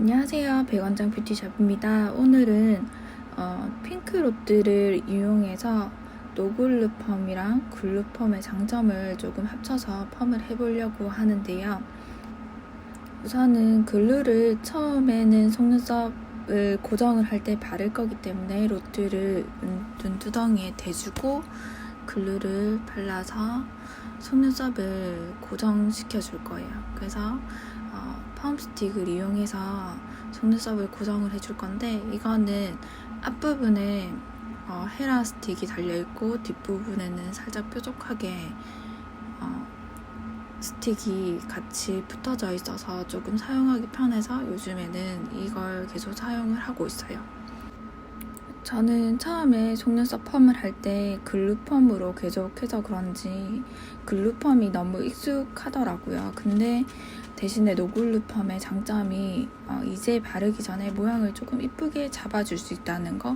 안녕하세요. 백원장 뷰티샵입니다. 오늘은 어, 핑크 롯들을 이용해서 노글루 펌이랑 글루 펌의 장점을 조금 합쳐서 펌을 해보려고 하는데요. 우선은 글루를 처음에는 속눈썹을 고정을 할 때 바를 거기 때문에 눈- 눈두덩이에 대주고 글루를 발라서 속눈썹을 고정시켜 줄 거예요. 그래서 어, 펌 스틱을 이용해서 속눈썹을 고정을 해줄 건데 이거는 앞부분에 어, 헤라 스틱이 달려 있고 뒷부분에는 살짝 뾰족하게 어, 스틱이 같이 붙어져 있어서 조금 사용하기 편해서 요즘에는 이걸 계속 사용을 하고 있어요. 저는 처음에 속눈썹 펌을 할 때 글루펌으로 계속 해서 그런지 글루펌이 너무 익숙하더라고요. 근데 대신에 노글루펌의 장점이 어, 이제 바르기 전에 모양을 조금 이쁘게 잡아줄 수 있다는 거?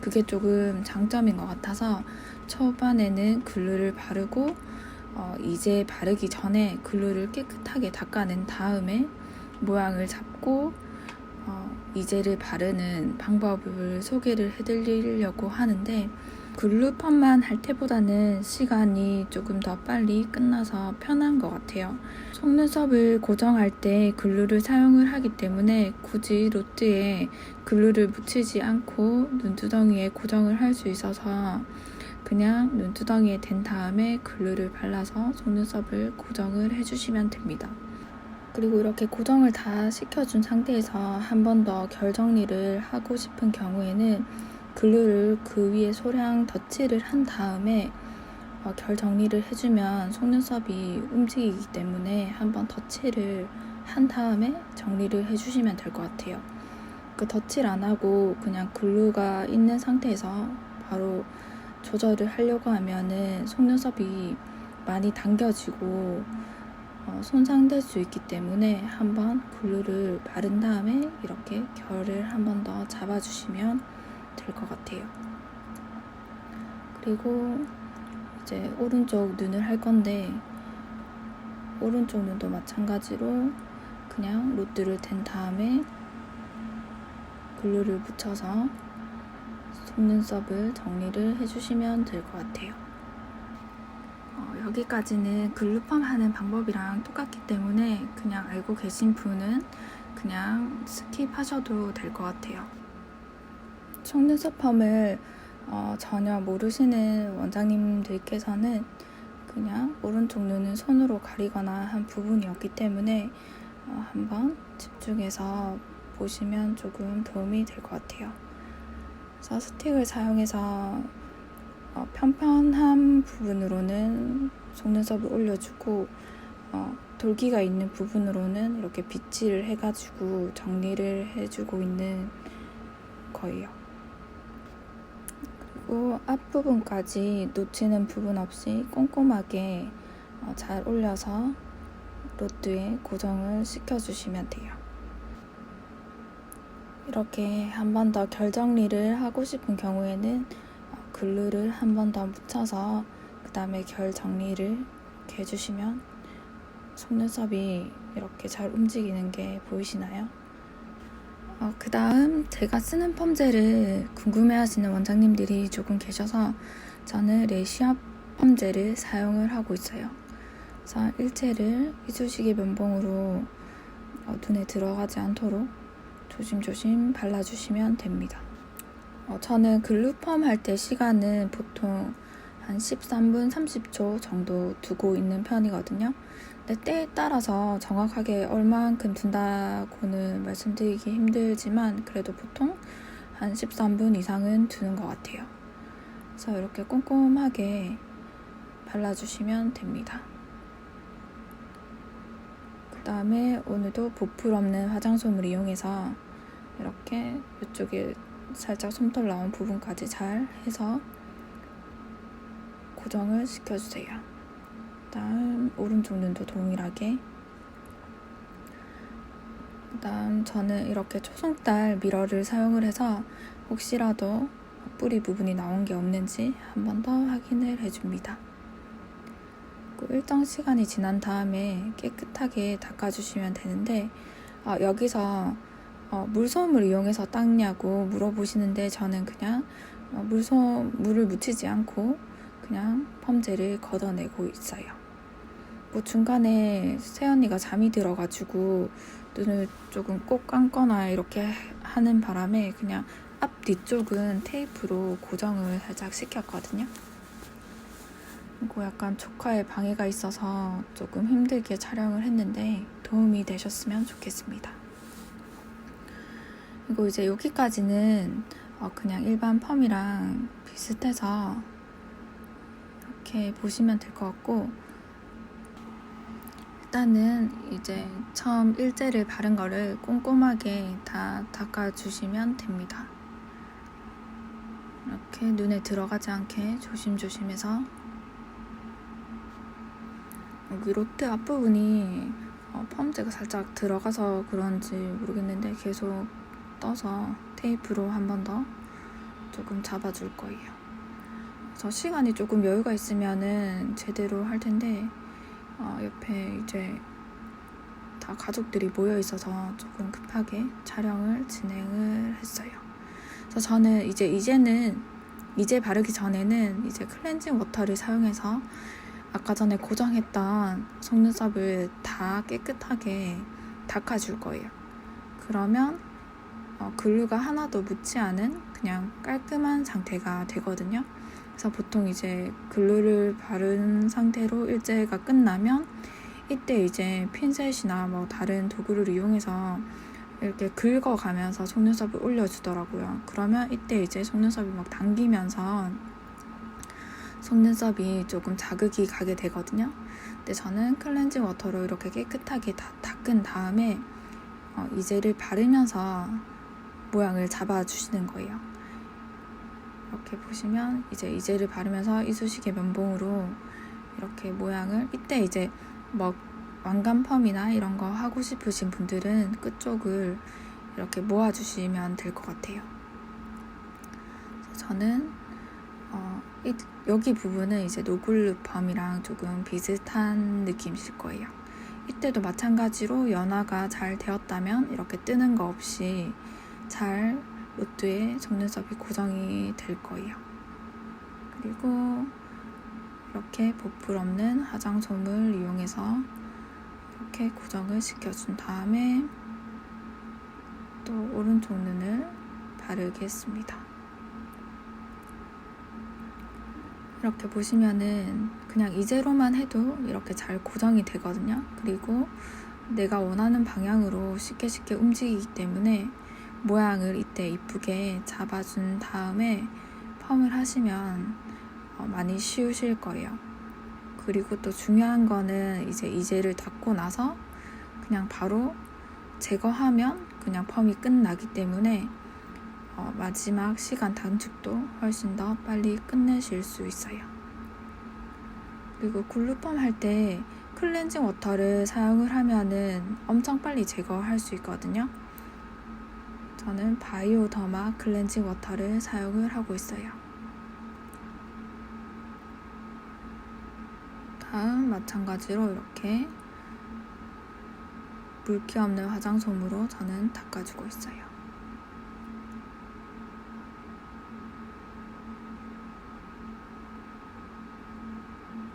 그게 조금 장점인 것 같아서 초반에는 글루를 바르고 어, 이제 바르기 전에 글루를 깨끗하게 닦아낸 다음에 모양을 잡고 어, 이제를 바르는 방법을 소개를 해드리려고 하는데 글루펌만 할 때보다는 시간이 조금 더 빨리 끝나서 편한 것 같아요. 속눈썹을 고정할 때 글루를 사용을 하기 때문에 굳이 롯드에 글루를 묻히지 않고 눈두덩이에 고정을 할 수 있어서 그냥 눈두덩이에 댄 다음에 글루를 발라서 속눈썹을 고정을 해주시면 됩니다. 그리고 이렇게 고정을 다 시켜준 상태에서 한 번 더 결 정리를 하고 싶은 경우에는 글루를 그 위에 소량 덧칠을 한 다음에 어, 결 정리를 해주면 속눈썹이 움직이기 때문에 한번 덧칠을 한 다음에 정리를 해주시면 될 것 같아요. 그 덧칠 안 하고 그냥 글루가 있는 상태에서 바로 조절을 하려고 하면은 속눈썹이 많이 당겨지고 어, 손상될 수 있기 때문에 한번 글루를 바른 다음에 이렇게 결을 한 번 더 잡아주시면 될 것 같아요. 그리고 이제 오른쪽 눈을 할 건데 오른쪽 눈도 마찬가지로 그냥 롯드를 댄 다음에 글루를 붙여서 속눈썹을 정리를 해주시면 될 것 같아요. 어, 여기까지는 글루펌 하는 방법이랑 똑같기 때문에 그냥 알고 계신 분은 그냥 스킵하셔도 될 것 같아요. 속눈썹 펌을 어, 전혀 모르시는 원장님들께서는 그냥 오른쪽 눈은 손으로 가리거나 한 부분이었기 때문에 어, 한번 집중해서 보시면 조금 도움이 될 것 같아요. 그래서 스틱을 사용해서 어, 편편한 부분으로는 속눈썹을 올려주고 어, 돌기가 있는 부분으로는 이렇게 빗질을 해가지고 정리를 해주고 있는 거예요. 그리고 앞부분까지 놓치는 부분 없이 꼼꼼하게 어, 잘 올려서 로드에 고정을 시켜주시면 돼요. 이렇게 한 번 더 결정리를 하고 싶은 경우에는 어, 글루를 한 번 더 묻혀서 그 다음에 결 정리를 이렇게 해주시면 속눈썹이 이렇게 잘 움직이는 게 보이시나요? 어, 그 다음 제가 쓰는 펌젤을 궁금해하시는 원장님들이 조금 계셔서 저는 레시아 펌젤을 사용을 하고 있어요. 그래서 일체를 이쑤시개 면봉으로 어, 눈에 들어가지 않도록 조심조심 발라주시면 됩니다. 어, 저는 글루펌 할 때 시간은 보통 한 13분 30초 정도 두고 있는 편이거든요. 근데 때에 따라서 정확하게 얼만큼 둔다고는 말씀드리기 힘들지만 그래도 보통 한 13분 이상은 두는 것 같아요. 그래서 이렇게 꼼꼼하게 발라주시면 됩니다. 그 다음에 오늘도 보풀 없는 화장솜을 이용해서 이렇게 이쪽에 살짝 솜털 나온 부분까지 잘 해서 고정을 시켜주세요. 다음 오른쪽 눈도 동일하게 그다음 저는 이렇게 초승달 미러를 사용을 해서 혹시라도 뿌리 부분이 나온 게 없는지 한 번 더 확인을 해줍니다. 그 일정 시간이 지난 다음에 깨끗하게 닦아주시면 되는데 어, 여기서 어, 물솜을 이용해서 닦냐고 물어보시는데 저는 그냥 어, 물솜 물을 묻히지 않고 그냥 펌젤을 걷어내고 있어요. 뭐 중간에 새언니가 잠이 들어가지고 눈을 조금 꼭 감거나 이렇게 하는 바람에 그냥 앞 뒤쪽은 테이프로 고정을 살짝 시켰거든요. 그리고 약간 조카의 방해가 있어서 조금 힘들게 촬영을 했는데 도움이 되셨으면 좋겠습니다. 그리고 이제 여기까지는 어, 그냥 일반 펌이랑 비슷해서 이렇게 보시면 될 것 같고 일단은 이제 처음 일제를 바른 거를 꼼꼼하게 다 닦아주시면 됩니다. 이렇게 눈에 들어가지 않게 조심조심해서 여기 로트 앞부분이 어, 펌제가 살짝 들어가서 그런지 모르겠는데 계속 떠서 테이프로 한 번 더 조금 잡아줄 거예요. 그래서 시간이 조금 여유가 있으면은 제대로 할 텐데 어, 옆에 이제 다 가족들이 모여 있어서 조금 급하게 촬영을 진행을 했어요. 그래서 저는 이제 이제는 이제 바르기 전에는 이제 클렌징 워터를 사용해서 아까 전에 고정했던 속눈썹을 다 깨끗하게 닦아줄 거예요. 그러면 어, 글루가 하나도 묻지 않은 그냥 깔끔한 상태가 되거든요. 그래서 보통 이제 글루를 바른 상태로 일제가 끝나면 이때 이제 핀셋이나 뭐 다른 도구를 이용해서 이렇게 긁어가면서 속눈썹을 올려주더라고요. 그러면 이때 이제 속눈썹이 막 당기면서 속눈썹이 조금 자극이 가게 되거든요. 근데 저는 클렌징 워터로 이렇게 깨끗하게 다 닦은 다음에 어, 이 젤을 바르면서 모양을 잡아주시는 거예요. 이렇게 보시면 이제 이젤을 바르면서 이쑤시개 면봉으로 이렇게 모양을 이때 이제 뭐 왕관 펌이나 이런 거 하고 싶으신 분들은 끝쪽을 이렇게 모아주시면 될 것 같아요. 저는 어, 이, 여기 부분은 이제 노글루 펌이랑 조금 비슷한 느낌이실 거예요. 이때도 마찬가지로 연화가 잘 되었다면 이렇게 뜨는 거 없이 잘 로트에 속눈썹이 고정이 될 거예요. 그리고 이렇게 보풀 없는 화장솜을 이용해서 이렇게 고정을 시켜준 다음에 또 오른쪽 눈을 바르겠습니다. 이렇게 보시면은 그냥 이제로만 해도 이렇게 잘 고정이 되거든요. 그리고 내가 원하는 방향으로 쉽게 쉽게 움직이기 때문에 모양을 이때 이쁘게 잡아준 다음에 펌을 하시면 어, 많이 쉬우실 거예요. 그리고 또 중요한 거는 이제 이젤을 닦고 나서 그냥 바로 제거하면 그냥 펌이 끝나기 때문에 어, 마지막 시간 단축도 훨씬 더 빨리 끝내실 수 있어요. 그리고 글루펌 할 때 클렌징 워터를 사용을 하면은 엄청 빨리 제거할 수 있거든요. 저는 바이오 더마 클렌징 워터를 사용을 하고 있어요. 다음 마찬가지로 이렇게 물기 없는 화장솜으로 저는 닦아주고 있어요.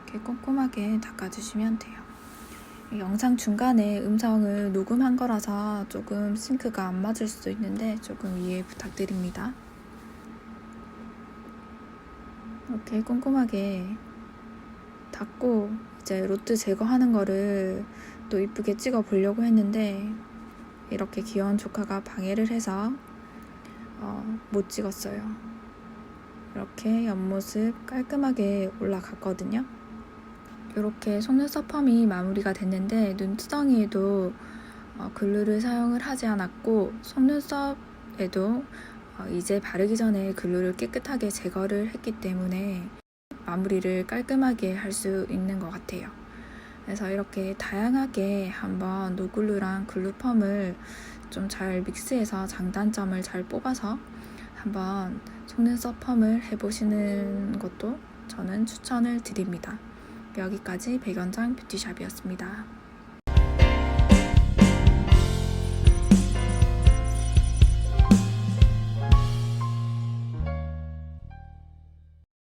이렇게 꼼꼼하게 닦아주시면 돼요. 영상 중간에 음성을 녹음한 거라서 조금 싱크가 안 맞을 수도 있는데 조금 이해 부탁드립니다. 이렇게 꼼꼼하게 닦고 이제 로트 제거하는 거를 또 이쁘게 찍어 보려고 했는데 이렇게 귀여운 조카가 방해를 해서 어, 못 찍었어요. 이렇게 옆모습 깔끔하게 올라갔거든요. 이렇게 속눈썹 펌이 마무리가 됐는데 눈두덩이에도 어, 글루를 사용을 하지 않았고 속눈썹에도 어, 이제 바르기 전에 글루를 깨끗하게 제거를 했기 때문에 마무리를 깔끔하게 할 수 있는 것 같아요. 그래서 이렇게 다양하게 한번 노글루랑 글루펌을 좀 잘 믹스해서 장단점을 잘 뽑아서 한번 속눈썹 펌을 해보시는 것도 저는 추천을 드립니다. 여기까지 백연장 뷰티샵이었습니다.